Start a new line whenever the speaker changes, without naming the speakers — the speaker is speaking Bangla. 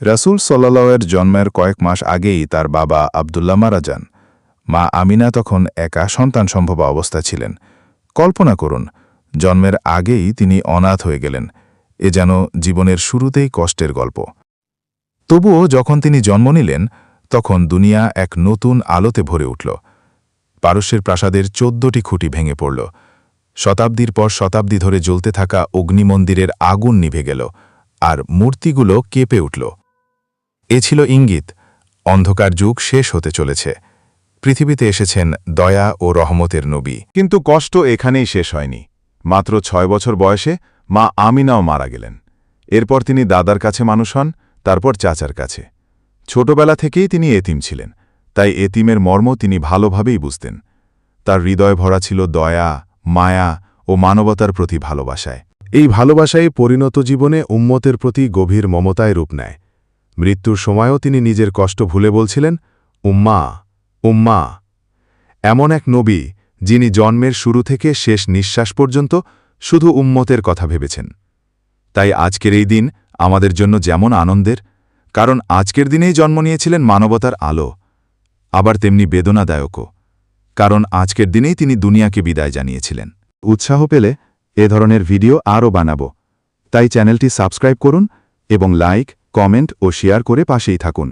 রাসূল সাল্লাল্লাহু জন্মের কয়েক মাস আগেই তার বাবা আবদুল্লাহ মারা যান। মা আমিনা তখন একা সন্তান সম্ভব অবস্থা ছিলেন। কল্পনা করুন, জন্মের আগেই তিনি অনাথ হয়ে গেলেন। এ যেন জীবনের শুরুতেই কষ্টের গল্প। তবুও যখন তিনি জন্ম নিলেন, তখন দুনিয়া এক নতুন আলোতে ভরে উঠল। পারস্যের প্রাসাদের চোদ্দটি খুঁটি ভেঙে পড়ল। শতাব্দীর পর শতাব্দী ধরে জ্বলতে থাকা অগ্নিমন্দিরের আগুন নিভে গেল, আর মূর্তিগুলো কেঁপে উঠল। এ ছিল ইঙ্গিত। অন্ধকার যুগ শেষ হতে চলেছে। পৃথিবীতে এসেছেন দয়া ও রহমতের নবী।
কিন্তু কষ্ট এখানেই শেষ হয়নি। মাত্র ছয় বছর বয়সে মা আমিনাও মারা গেলেন। এরপর তিনি দাদার কাছে মানুষ হন, তারপর চাচার কাছে। ছোটবেলা থেকেই তিনি এতিম ছিলেন, তাই এতিমের মর্ম তিনি ভালোভাবেই বুঝতেন। তার হৃদয় ভরা ছিল দয়া, মায়া ও মানবতার প্রতি ভালোবাসায়।
এই ভালোবাসাই পরিণত জীবনে উম্মতের প্রতি গভীর মমতায় রূপ নেয়। মৃত্যুর সময়ও তিনি নিজের কষ্ট ভুলে বলছিলেন, উম্মা উম্মা। এমন এক নবী, যিনি জন্মের শুরু থেকে শেষ নিঃশ্বাস পর্যন্ত শুধু উম্মতের কথা ভেবেছেন।
তাই আজকের এই দিন আমাদের জন্য যেমন আনন্দের, কারণ আজকের দিনেই জন্ম নিয়েছিলেন মানবতার আলো, আবার তেমনি বেদনাদায়কও, কারণ আজকের দিনেই তিনি দুনিয়াকে বিদায় জানিয়েছিলেন।
উৎসাহ পেলে এ ধরনের ভিডিও আরও বানাবো, তাই চ্যানেলটি সাবস্ক্রাইব করুন এবং লাইক কমেন্ট ও শেয়ার করে পাশেই থাকুন।